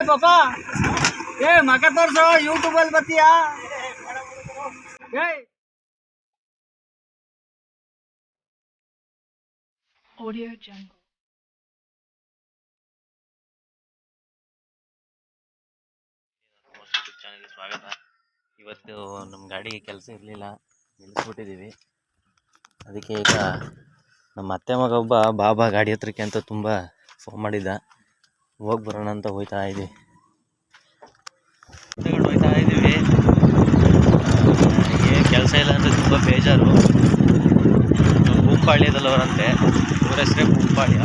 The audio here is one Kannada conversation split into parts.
ಪಾಪ. ಏ ಮಕ ತೋರ್ಸೋ ಯೂಟ್ಯೂಬ್ ಅಲ್ಲಿ ಬರ್ತೀಯಾ? ಏಯ್. Audio Jungle. ಚಾನಲ್ಗೆ ಸ್ವಾಗತ. ಇವತ್ತು ನಮ್ಮ ಗಾಡಿಗೆ ಕೆಲಸ ಇರಲಿಲ್ಲ ನಿಲ್ಲಿಸ್ಬಿಟ್ಟಿದ್ದೀವಿ ಅದಕ್ಕೆ ಈಗ ನಮ್ಮ ಅತ್ತೆ ಮಗ ಒಬ್ಬ ಬಾಬಾ ಗಾಡಿ ಹತ್ರಕ್ಕೆ ಅಂತ ತುಂಬಾ ಫೋನ್ ಮಾಡಿದ್ದ. ಹೋಗಿ ಬರೋಣ ಅಂತ ಹೋಯ್ತಾ ಇದ್ದೀವಿ ಹೋಯ್ತಾ ಇದ್ದೀವಿ. ಕೆಲಸ ಇಲ್ಲ ಅಂದರೆ ತುಂಬ ಬೇಜಾರು. ಭೂಪಾಳ್ಯದಲ್ಲವರಂತೆ ಊರ ಹೆಸರೇ ಭೂಪಾಳ್ಯ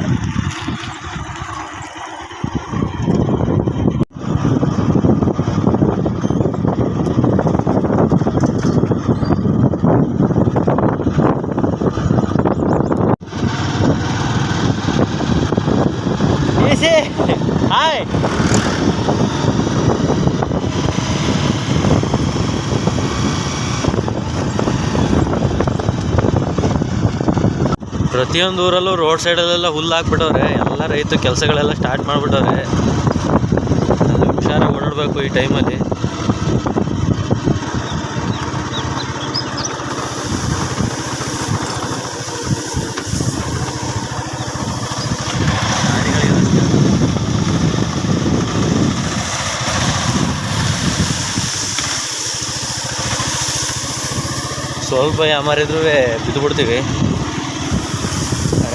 ಪ್ರತಿಯೊಂದು ಊರಲ್ಲೂ ರೋಡ್ ಸೈಡಲ್ಲೆಲ್ಲ ಹುಲ್ಲು ಹಾಕ್ಬಿಟ್ಟವ್ರೆ. ಎಲ್ಲ ರೈತ ಕೆಲಸಗಳೆಲ್ಲ ಸ್ಟಾರ್ಟ್ ಮಾಡಿಬಿಟ್ಟವ್ರೆ. ಹುಷಾರಾಗಿ ಓಡಾಡಬೇಕು ಈ ಟೈಮಲ್ಲಿ. ಸ್ವಲ್ಪ ಯಾಮಾರಿದ್ರೂ ಬಿದ್ದು ಬಿಡ್ತೀವಿ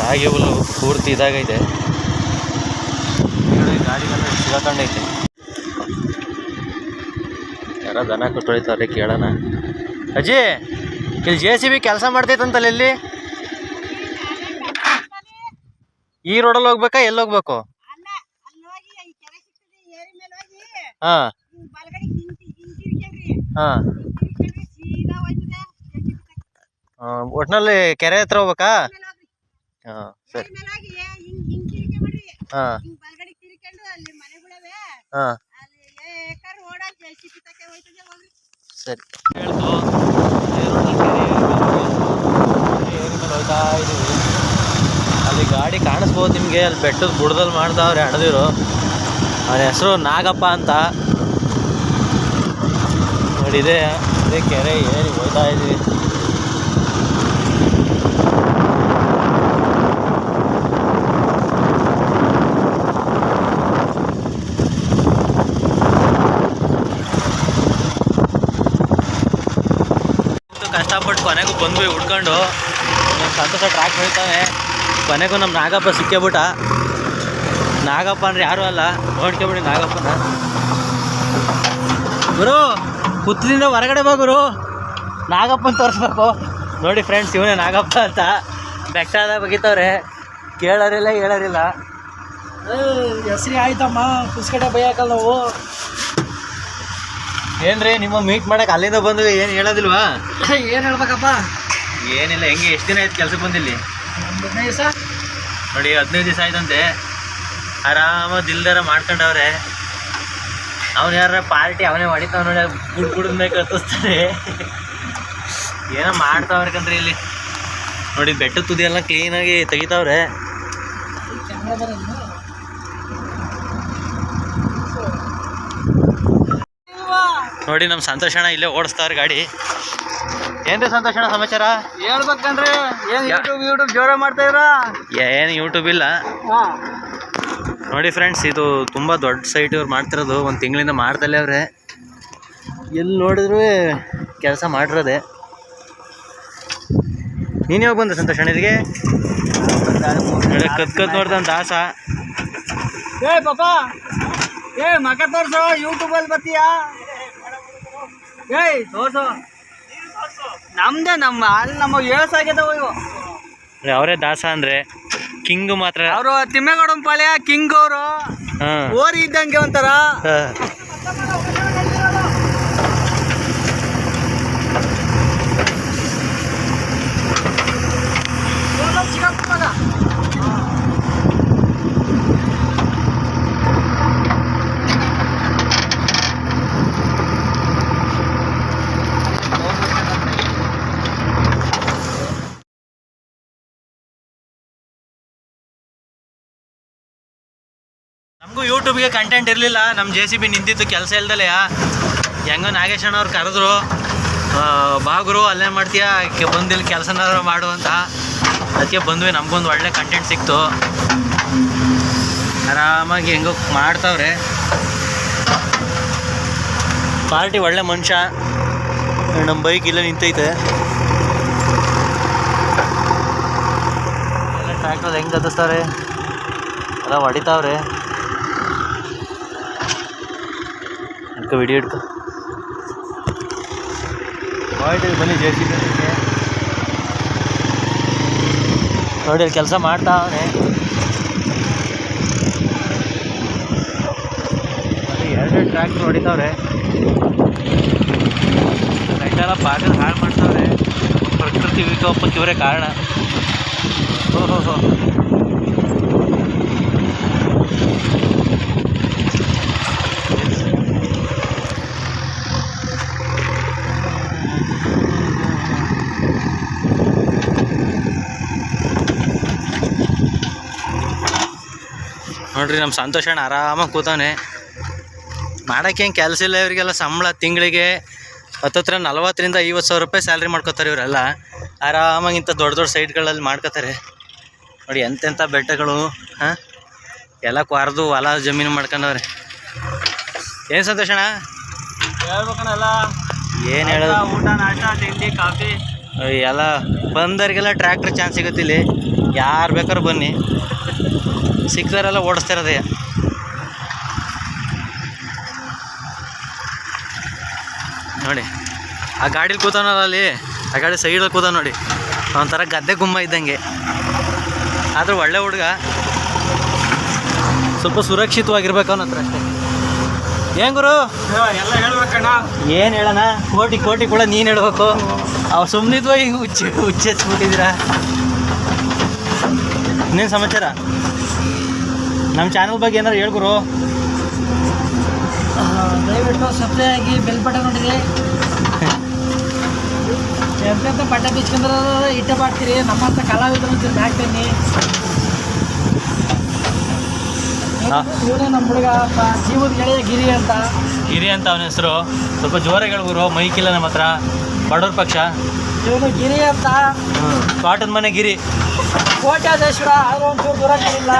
ರಾಗಿ ಹುಲ್ಲು ಪೂರ್ತಿ ಇದಾಗೈತೆ. ಗಾಡಿ ಗಾಡಿಗೆಲ್ಲ ಸಿಗಾಕೊಂಡೈತೆ. ಯಾರೋ ದನ ಕೊಟ್ಟೊಳಿತಾರೆ ಕೇಳೋಣ. ಅಜ್ಜಿ ಇಲ್ಲಿ ಜೆ ಸಿ ಬಿ ಕೆಲಸ ಮಾಡ್ತೈತಂತಲ್ಲ ಇಲ್ಲಿ? ಈ ರೋಡಲ್ಲಿ ಹೋಗ್ಬೇಕಾ ಎಲ್ಲಿ ಹೋಗ್ಬೇಕು? ಹೋಗಿ ಹೋಗಿ. ಹಾಂ. ಹಿಂಗ್ ಹಿಂಗ್ ಹಾಂ. ಹಿಂಗ್? ಒಟ್ನಲ್ಲಿ ಕೆರೆ ಹತ್ರ ಹೋಗ್ಬೇಕಾ? ಹಾಂ ಸರಿ. ಹಾ. ಸರಿ. ಹೋಗ್ತಾ ಅಲ್ಲಿ ಗಾಡಿ ಕಾಣಿಸ್ಬೋದು ನಿಮಗೆ ಅಲ್ಲಿ ಬೆಟ್ಟದ ಬುಡದಲ್ಲಿ ಮಾಡ್ತಾವ್ರೆ ಹಣದಿರು. ಅವ್ರ ಹೆಸರು ನಾಗಪ್ಪ ಅಂತ. ನೋಡಿದೆ ಅದೇ ಇದೇ ಕೆರೆ ಏರಿ ಹೋಗ್ತಾ ಇದೀವಿ. ಬಂದ್ವಿ ಹುಡ್ಕೊಂಡು ನಮ್ಮ ಸಂತೋಷ ಟ್ರ್ಯಾಕ್ ಹೋಗ್ತಾವೆ ಕೊನೆಗೂ ನಮ್ಮ ನಾಗಪ್ಪ ಸಿಕ್ಕೇಬಿಟ್ಟ. ನಾಗಪ್ಪ ಅಂದ್ರೆ ಯಾರೂ ಅಲ್ಲ, ನೋಡ್ಕೊಬಿಡಿ ನಾಗಪ್ಪನ. ಗುರು ಹುತ್ತದಿಂದ ಹೊರಗಡೆ ಬಾ ಗುರು. ನಾಗಪ್ಪನ ತೋರಿಸ್ಬೇಕು. ನೋಡಿ ಫ್ರೆಂಡ್ಸ್ ಇವನೇ ನಾಗಪ್ಪ ಅಂತ. ಬೆಟ್ಟದ ಬಗಿತವ್ರೆ. ಕೇಳೋರಿಲ್ಲ, ಹೇಳೋರಿಲ್ಲ. ಹೆಸರಿ ಆಯ್ತಮ್ಮ. ಪುಸ್ಕಟೆ ಬೈಯಕಲ್ಲ ನಾವು. ಏನ್ರಿ ನಿಮ್ಮ ಮೀಟ್ ಮಾಡಕ್ ಅಲ್ಲಿಂದ ಬಂದ್ವಿ ಏನು ಹೇಳೋದಿಲ್ವಾ? ಏನ್ ಹೇಳ್ಬೇಕಪ್ಪ? ಏನಿಲ್ಲ ಹೆಂಗೆ ಎಷ್ಟು ದಿನ ಆಯ್ತು ಕೆಲ್ಸಕ್ಕೆ ಬಂದಿಲ್ಲಿ? ಒಂದ್ ಹದಿನೈದು ದಿವಸ. ನೋಡಿ ಹದಿನೈದು ದಿವಸ ಆಯ್ತಂತೆ. ಆರಾಮ ದಿಲ್ದಾರ ಮಾಡ್ಕೊಂಡವ್ರೆ. ಅವ್ನು ಯಾರ ಪಾರ್ಟಿ ಅವನೇ ಹೊಡಿತಾವ ನೋಡಿ ಗುಡ್ ಗುಡ್ ಮೇಲೆ ಕತ್ತಿಸ್ತಾನೆ ಏನೋ ಮಾಡ್ತಾವ್ರೆ ಕಣ್ರಿ ಇಲ್ಲಿ. ನೋಡಿ ಬೆಟ್ಟದ ತುದಿ ಎಲ್ಲ ಕ್ಲೀನಾಗಿ ತೆಗಿತಾವ್ರೆ. ನೋಡಿ ನಮ್ಮ ಸಂತೋಷಣ ಇಲ್ಲೇ ಓಡಿಸ್ತಾರ ಗಾಡಿ. ಏನ್ರಿ ಸಂತೋಷಣ ಸಮಾಚಾರ? ಹೇಳ್ಬೇಕಂದ್ರೆ ಏನ್ ಯೂಟ್ಯೂಬ್ ಯೂಟ್ಯೂಬ್ ಜೋರ ಮಾಡ್ತಾ ಇದ್ರ ಏನು ಯೂಟ್ಯೂಬ್ ಇಲ್ಲ. ನೋಡಿ ಫ್ರೆಂಡ್ಸ್ ಇದು ತುಂಬಾ ದೊಡ್ಡ ಸೈಟ್ ಇವ್ರು ಮಾಡ್ತಿರೋದು. ಒಂದು ತಿಂಗಳಿಂದ ಮಾಡ್ತಲೇ ಅವ್ರೆ. ಎಲ್ಲಿ ನೋಡಿದ್ರು ಕೆಲಸ ಮಾಡಿರೋದೆ. ನೀನು ಯಾವಾಗ ಬಂದೆ ಸಂತೋಷಣ ಇದಿಗೆ ಕತ್ ಕತ್ ನೋಡ್ದಂತ ಆಸ ಏ ಪಾಪ. ಏ ಮಗ ತೋರ್ಸೋ ಯೂಟ್ಯೂಬಲ್ಲಿ ಬರ್ತೀಯಾ? ಏಯ್ ದೋಸ. ನಮ್ದೇ ನಮ್ಮ ಅಲ್ಲಿ ನಮ್ಮ ಏಳ್ಸ್ ಆಗ್ಯದವ ಇವು. ಅವರೇ ದಾಸ ಅಂದ್ರೆ ಕಿಂಗ್ ಮಾತ್ರ. ಅವರು ತಿಮ್ಮೇಗೌಡನ ಪಾಳ್ಯ ಕಿಂಗ್ ಅವರು. ಹಾಂ. ಓರಿ ಇದ್ದಂಗೆ ಒಂಥರ ನಮಗೂ ಯೂಟ್ಯೂಬ್ ಯೂಟ್ಯೂಬ್ಗೆ ಕಂಟೆಂಟ್ ಇರಲಿಲ್ಲ ನಮ್ಮ ಜೆ ಸಿ ಬಿ ನಿಂತಿತ್ತು ಕೆಲಸ ಇಲ್ದಲೆ. ಹೆಂಗೋ ನಾಗೇಶ್ ಅಣ್ಣ ಅವ್ರು ಕರೆದ್ರು ಬಾಗುರು ಅಲ್ಲೇ ಮಾಡ್ತೀಯಾ? ಆಕೆ ಬಂದು ಇಲ್ಲಿ ಕೆಲಸನಾದ್ರು ಮಾಡು ಅಂತ. ಅದಕ್ಕೆ ಬಂದ್ವಿ, ನಮಗೊಂದು ಒಳ್ಳೆ ಕಂಟೆಂಟ್ ಸಿಕ್ತು. ಆರಾಮಾಗಿ ಹೆಂಗೋ ಮಾಡ್ತಾವ್ರೆ. ಪಾರ್ಟಿ ಒಳ್ಳೆ ಮನುಷ್ಯ. ನಮ್ಮ ಬೈಕ್ ಇಲ್ಲೇ ನಿಂತೈತೆ. ಟ್ರ್ಯಾಕ್ಟರ್ ಹೆಂಗೆ ಕತ್ತಿಸ್ತಾರೆ ಎಲ್ಲ ಹೊಡಿತಾವ್ರೆ. ಹಿಡ್ಕೊ ವಿಡಿಯೋ ಹಿಡ್ಕೊ ಹೋಯ್ತು ಬನ್ನಿ ಜೆ ಸಿ ನೋಡಿ ಅಲ್ಲಿ ಕೆಲಸ ಮಾಡ್ತಾವನೆ ಎರಡು ಟ್ರ್ಯಾಕ್ಟರ್ ಹೊಡಿತಾವ್ರೆ ರೈಟೆಲ್ಲ ಪಾಕದ ಹಾಳು ಮಾಡ್ತಾವ್ರೆ ಪ್ರಕೃತಿ ವಿಕೋಪಕ್ಕೆ ಇವರೇ ಕಾರಣ ಓಹೋ ಹೋ ನೋಡ್ರಿ ನಮ್ಮ ಸಂತೋಷಣ್ಣ ಆರಾಮಾಗಿ ಕೂತವನೆ. ಮಾಡೋಕ್ಕೇನು ಕೆಲಸ ಇಲ್ಲ ಇವರಿಗೆಲ್ಲ ಸಂಬಳ ತಿಂಗಳಿಗೆ ಹತ್ತತ್ರ ನಲ್ವತ್ತರಿಂದ ಐವತ್ತು ಸಾವಿರ ರೂಪಾಯಿ ಸ್ಯಾಲ್ರಿ ಮಾಡ್ಕೋತಾರೆ ಇವರೆಲ್ಲ. ಆರಾಮಾಗಿ ಇಂಥ ದೊಡ್ಡ ದೊಡ್ಡ ಸೈಟ್ಗಳಲ್ಲಿ ಮಾಡ್ಕೋತಾರೆ. ನೋಡಿ ಎಂತೆಂಥ ಬೆಟ್ಟಗಳು ಹಾಂ? ಎಲ್ಲ ಕ್ವಾರ್ದು ಹೊಲ ಜಮೀನು ಮಾಡ್ಕೊಂಡವ್ರೆ. ಏನು ಸಂತೋಷಣ್ಣ ಹೇಳ್ಬೇಕಣ್ಣಲ್ಲ ಏನು ಹೇಳೋದು? ಊಟ ನಾಷ್ಟ ತಿಂಡಿ ಕಾಫಿ? ಎಲ್ಲ ಬಂದವರಿಗೆಲ್ಲ ಟ್ರ್ಯಾಕ್ಟ್ರ್ ಚಾನ್ಸ್ ಸಿಗುತ್ತೆ ಇಲ್ಲಿ ಯಾರು ಬೇಕಾದ್ರೂ ಬನ್ನಿ. ಸಿಕ್ತಾರೆಲ್ಲ ಓಡಿಸ್ತಾ ಇರೋದೇ ನೋಡಿ, ಆ ಗಾಡೀಲಿ ಕೂತಾನಲ್ಲ ಅಲ್ಲಿ? ಆ ಗಾಡಿ ಸೈಡಲ್ಲಿ ಕೂತ ನೋಡಿ. ಒಂಥರ ಗದ್ದೆ ಗುಮ್ಮ ಇದ್ದಂಗೆ. ಆದರೂ ಒಳ್ಳೆ ಹುಡುಗ. ಸ್ವಲ್ಪ ಸುರಕ್ಷಿತವಾಗಿರ್ಬೇಕು ಅವನ ಹತ್ರ ಅಷ್ಟೇ. ಏನು ಗುರು? ಎಲ್ಲ ಹೇಳ್ಬೇಕಣ್ಣ ಏನು ಹೇಳೋಣ ಕೋಟಿ ಕೋಟಿ ಕೂಡ ನೀನು ಹೇಳ್ಬೇಕು. ಅವ್ರು ಸುಮ್ಮನಿದ್ವಾಗಿ ಹುಚ್ಚಿ ಹುಚ್ಚಿ ಹುಚ್ಚೆಚ್ಬಿಟ್ಟಿದ್ದೀರಾ ಇನ್ನೇನು ಸಮಾಚಾರ? ನಮ್ಮ ಚಾನಲ್ ಬಗ್ಗೆ ಏನಾರು ಹೇಳ್ಗುರು ದಯವಿಟ್ಟು ಸಪ್ಲೈ ಆಗಿ ಬೆಲ್ ಬಟನ್ ನೋಡಿರಿ ಎಂತೆಂತ ಬಟ್ಟೆ ಬಿಚ್ಕೊಂಡ್ರ ಇಟ್ಟ ಮಾಡ್ತೀರಿ. ನಮ್ಮಂತ ಕಲಾವಿದ್ರು ಹಾಕ್ತೀನಿ ಮ್ಯಾಕ್ ಬನ್ನಿ. ಹಾ. ಇವನೇ ನಮ್ಮ ಹುಡುಗ ಜೀವದ ಗೆಳೆಯ ಗಿರಿ ಅಂತ. ಗಿರಿ ಅಂತ ಅವನ ಹೆಸರು. ಸ್ವಲ್ಪ ಜೋರಾಗಿ ಹೇಳ್ಗುರು ಮೈಕಿಲ್ಲ ನಮ್ಮ ಹತ್ರ ಬಡವ್ರ ಪಕ್ಷ. ಇವನು ಗಿರಿ ಅಂತ. ತೋಟದ ಮನೆ ಗಿರಿ. ಕೋಟ್ಯಾಧೀಶ್ವರ ಆದರೂ ಒಂಚೂರು ದೂರ ಇಲ್ಲ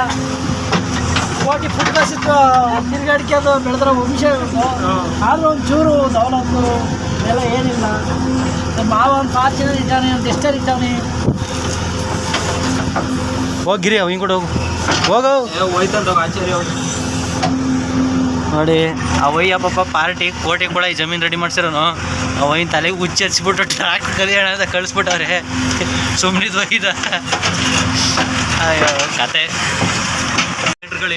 ಕೋಟಿ ಫುಟ್ ಬಸ್ಸಿತ್ತು ತಿರುಗಾಡಿಕೆ ಅದು ಬೆಳೆದ್ರೆ ವಂಶ ಇರುತ್ತೆ ಆದರೂ ಒಂಚೂರು ದೌಲತ್ತು ಎಲ್ಲ ಏನಿಲ್ಲ. ನಮ್ಮ ಮಾವ ಒಂದು ಫಾರ್ಚುನರ್ ಇದ್ದಾನೆ ಅಂತ ಎಷ್ಟೇ ಇದ್ದಾನೆ. ಹೋಗಿರಿ ಗಿರಿ ಅವ್ ಹಿಂಗೆ ಕೂಡ ಹೋಗು. ಹೋಗು. ಹೋಯ್ತಂತ ಆಚಾರ್ಯ ಅವ್ರು. ನೋಡಿ ಅವಯ್ಯ ಪಾಪ ಪಾರ್ಟಿ ಕೋಟಿ ಕೂಡ ಈ ಜಮೀನು ರೆಡಿ ಮಾಡ್ಸಿರೋನು. ಅವಯ್ಯನ ತಲೆಗೆ ಹುಚ್ಚಿ ಹಚ್ಬಿಟ್ಟು ಟ್ರಾಕ್ಟರ್ ಕಲಿಯೋಣ ಅಂತ ಕಳಿಸ್ಬಿಟ್ಟವ್ರೆ. ಸುಮ್ಮನಿದ್ ಹೋಗಿದ ಅಯ್ಯೋ ಕತೆ.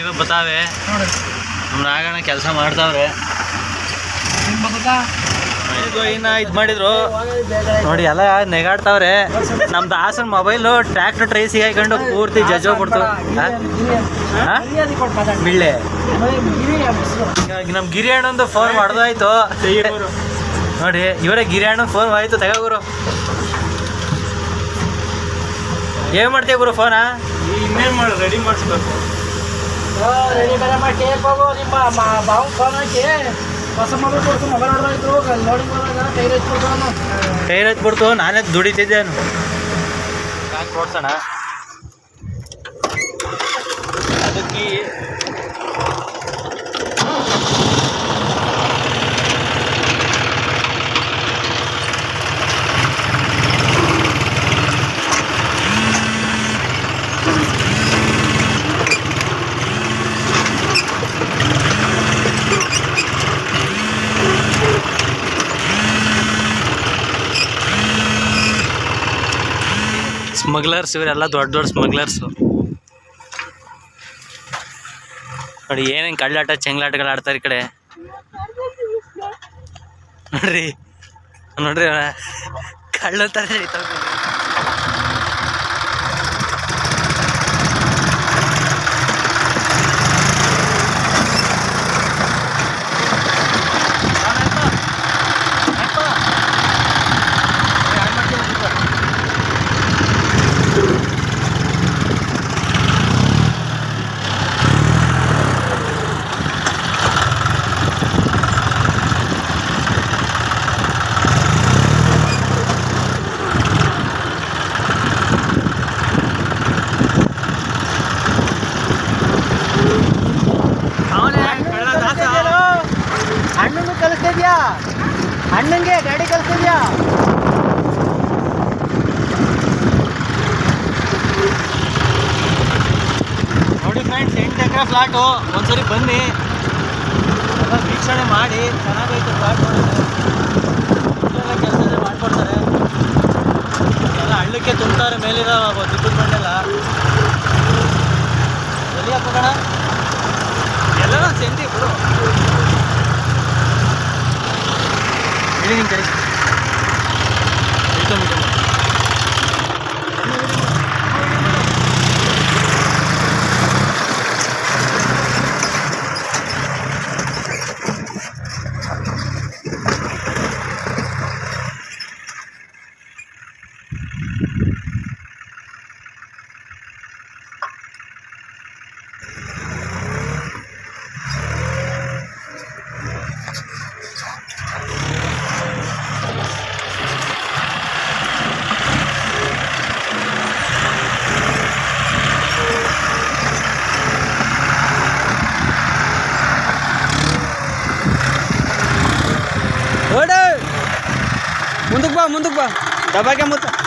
ಇವೆ ಬತ್ತಾವೆ. ನೋಡಿ. ನಮ್ಮ ನಾಗಣ್ಣ ಕೆಲಸ ಮಾಡ್ತಾವ್ರೆ. ಇದು ಮಾಡಿದ್ರು. ನೋಡಿ ಎಲ್ಲ ನೆಗಾಡ್ತಾವ್ರೆ. ನಮ್ದು ಹಾಸನ್ ಮೊಬೈಲು ಟ್ರ್ಯಾಕ್ಟರ್ ಟ್ರೈ ಸಿಗಾಕೊಂಡು ಪೂರ್ತಿ ಜಜ್ ಬಿಳ್ಳೆ ನಮ್ಮ ನಮ್ಮ ಗಿರಿ ಅಣ್ಣಂದು ಫೋನ್ ಮಾಡ್ದಾಯ್ತು ನೋಡಿ ಇವರೇ ಗಿರಿ ಫೋನ್ ಆಯ್ತು ತಗೋಗುರು ಏನ್ ಮಾಡ್ತೀಯ ಗುರು ಫೋನ ಇನ್ನೇನು ಮಾಡಿ ರೆಡಿ ಮಾಡಿಸ್ಬೇಕು. ರೆಡಿ ಬೇರೆ ಮಾಡಿ ಕೇಕ್ ಹೋಗು ನಿಮ್ಮ ಬಾವು ಫೋನ್ ಹಾಕಿ. ಹೊಸ ಮೊಬೈಲ್ ಕೊಡ್ತು ಮೊಬೈಲ್ ಹೊಡೆದಾಯ್ತು ಅವನು. ಬಿಡ್ತು ನಾನೇ ದುಡಿತಿದ್ದೆ ಕೊಡ್ಸೋಣ? ನೋಡ್ಸೋಣ ಅದಕ್ಕೆ ಸ್ಮಗ್ಲರ್ಸ್, ಇವರೆಲ್ಲ ದೊಡ್ಡ ದೊಡ್ಡ ಸ್ಮಗ್ಲರ್ಸು. ನೋಡಿ, ಏನೇನು ಕಳ್ಳಾಟ, ಚೆಂಗ್ಲಾಟಗಳು ಆಡ್ತಾರೆ ಈ ಕಡೆ. ನೋಡ್ರಿ ನೋಡ್ರಿ ಕಳ್ಳ ಥರ ಎಕರೆ ಫ್ಲಾಟು ಒಂದ್ಸರಿ ಬನ್ನಿ. ಎಲ್ಲ ವೀಕ್ಷಣೆ ಮಾಡಿ. ಚೆನ್ನಾಗೈತೆ ಫ್ಲಾಟ್ ನೋಡಿದ್ರೆ ಕೆಲಸ ಮಾಡ್ಕೊಡ್ತಾರೆ. ಎಲ್ಲ ಹಳ್ಳಕ್ಕೆ ತುಂಬ್ತಾರೆ, ಮೇಲಿರೋ ದುಡ್ಡು ಬಂಡೆಲ್ಲ. ಎಲ್ಲಿ ಹಾಕೋಣ ಎಲ್ಲರೂ ಸೆಂಟಿ ಬಿಡು. ಹೇಳಿ ನಿಮ್ಮ ಕಡೆ. ಇಳ್ಕೊಂಬಿಟ್ಟು दबा क्या मुझे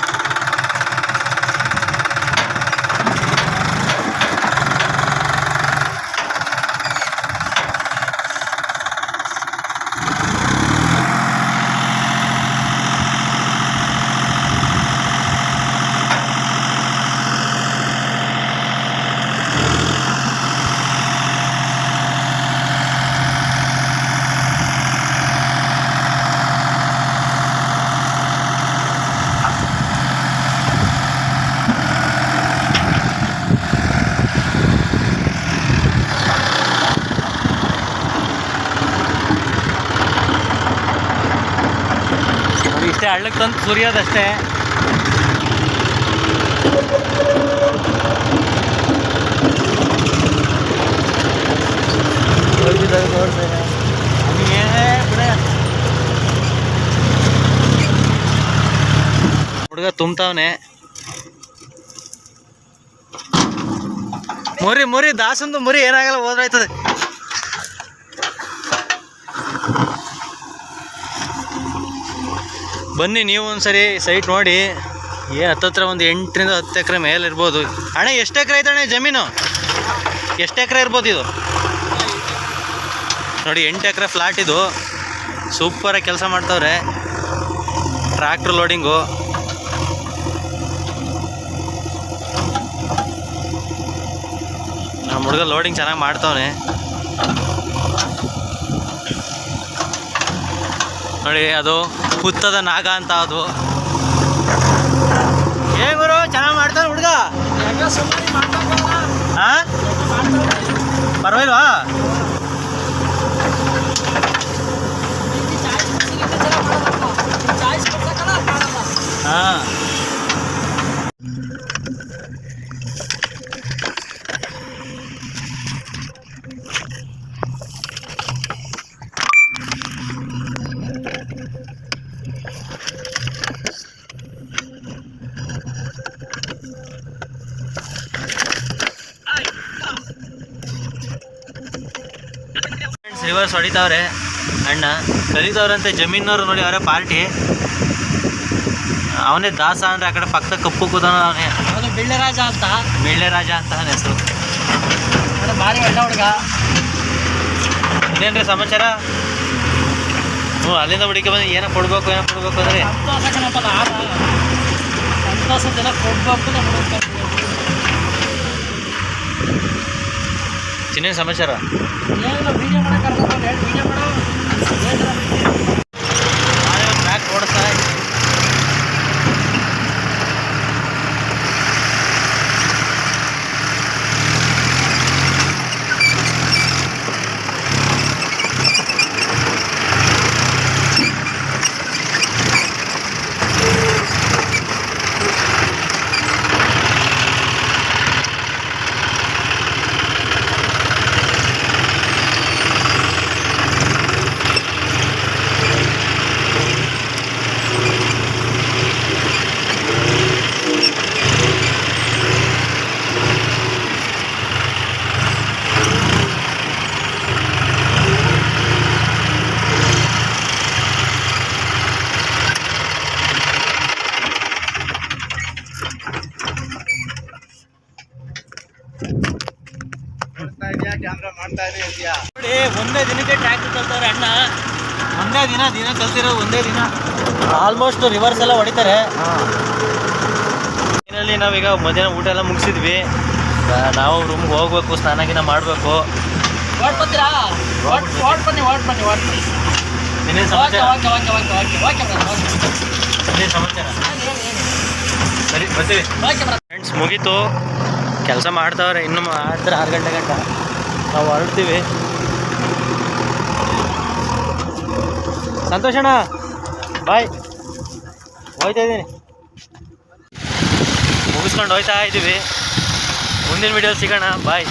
ಇಷ್ಟೇ ಹಳ್ಳಕ್ಕೆ ತಂದು ಸುರಿಯೋದಷ್ಟೇ. ಹುಡುಗ ತುಂಬ್ತಾವನೆ. ಮುರಿ ಮುರಿ ದಾಸಂದು ಮುರಿ ಏನಾಗಲ್ಲ ಹೋದ್ರಾಯ್ತದೆ. ಬನ್ನಿ, ನೀವು ಒಂದ್ಸರಿ ಸೈಟ್ ನೋಡಿ. ಏನು ಹತ್ತತ್ರ ಒಂದು ಎಂಟರಿಂದ ಹತ್ತು ಎಕರೆ ಮೇಲೆ ಇರ್ಬೋದು. ಅಣ್ಣ, ಎಷ್ಟು ಎಕರೆ ಐತೆ ಅಣ್ಣ ಜಮೀನು? ಎಷ್ಟು ಎಕರೆ ಇರ್ಬೋದು ಇದು? ನೋಡಿ, ಎಂಟು ಎಕರೆ ಫ್ಲಾಟ್ ಇದು. ಸೂಪರಾಗಿ ಕೆಲಸ ಮಾಡ್ತವ್ರೆ. ಟ್ರ್ಯಾಕ್ಟ್ರ್ ಲೋಡಿಂಗು ನಮ್ಮ ಹುಡುಗ ಲೋಡಿಂಗ್ ಚೆನ್ನಾಗಿ ಮಾಡ್ತಾವನೆ. ನೋಡಿ ಅದು ಹುತ್ತದ ನಾಗ ಅಂತ ಅದು. ಏ ಗುರು ಚೆನ್ನಾಗಿ ಮಾಡ್ತಾನೆ ಹುಡುಗ? ಹಾ ಪರವಾಗಿಲ್ವಾ? ಹಾ. ರಿವರ್ಸ್ ಹೊಡಿತಾವ್ರೆ. ಅಣ್ಣ ಕಲಿತವ್ರಂತೆ ಜಮೀನವ್ರು ನೋಡಿ ಅವರೇ ಪಾರ್ಟಿ. ಅವನೇ ದಾಸ ಅಂದ್ರೆ ಆ ಕಡೆ ಪಕ್ಕದ ಕಪ್ಪು ಕೂತಾನ ಅವನೇ. ಅವನು ಬಿಳ್ಳೆ ರಾಜ ಅಂತ. ಬಿಳ್ಳೆರಾಜ ರಾಜ ಅಂತ ಅವನ ಹೆಸರು. ಭಾರಿ ಒಳ್ಳೆ ಹುಡುಗ. ಇನ್ನೇನ್ರಿ ಸಮಾಚಾರ? ಹ್ಞೂ ಅಲ್ಲಿಂದ ಹುಡುಕಿ ಬಂದು ಏನೋ ಕೊಡ್ಬೇಕು ಏನೋ ಕೊಡ್ಬೇಕು ಅಂದ್ರೆ. ಸಂತೋಷ ಕಣಪ್ಪ ನಾಡ ಸಂತೋಷ ಜನ ಕೊಡ್ಬೇಕು ನಮ್ಮ ಚಿನ್ನೇನು ಸಮಾಚಾರ? ಏನಿಲ್ಲ ವಿಡಿಯೋ ಮಾಡಕ್ಕೆ ಕರ್ಕೊಂಡು ಹೇಳಿ ವಿಡಿಯೋ ಮಾಡೋ. ಟ್ರ್ಯಾಕ್ಟರ್ ಕಲ್ತವ್ರೆ ಅಣ್ಣ. ಒಂದೇ ದಿನ ದಿನ ಕಲ್ತಿರೋ ಒಂದೇ ದಿನ. ಆಲ್ಮೋಸ್ಟ್ ರಿವರ್ಸ್ ಎಲ್ಲ ಹೊಡಿತಾರೆ. ಇದರಲ್ಲಿ ನಾವೀಗ ಮಧ್ಯಾಹ್ನ ಊಟ ಎಲ್ಲ ಮುಗಿಸಿದ್ವಿ. ನಾವು ರೂಮ್ಗೆ ಹೋಗ್ಬೇಕು ಸ್ನಾನ ಗಿನ ಮಾಡಬೇಕು. ಸರಿ ಬರ್ತೀವಿ. ಫ್ರೆಂಡ್ಸ್ ಮುಗೀತು. ಕೆಲಸ ಮಾಡ್ತಾವ್ರೆ ಇನ್ನು ಮಾಡ್ತಾರೆ ಆರು ಗಂಟೆ ಗಂಟ. ನಾವು ಹೊರಡ್ತೀವಿ. ಸಂತೋಷಣ್ಣ ಬಾಯ್ ಹೋಯ್ತಾ ಇದ್ದೀನಿ. ಮುಗಿಸ್ಕೊಂಡು ಹೋಯ್ತಾ ಇದ್ದೀವಿ. ಮುಂದಿನ ವಿಡಿಯೋ ಸಿಗೋಣ ಬಾಯ್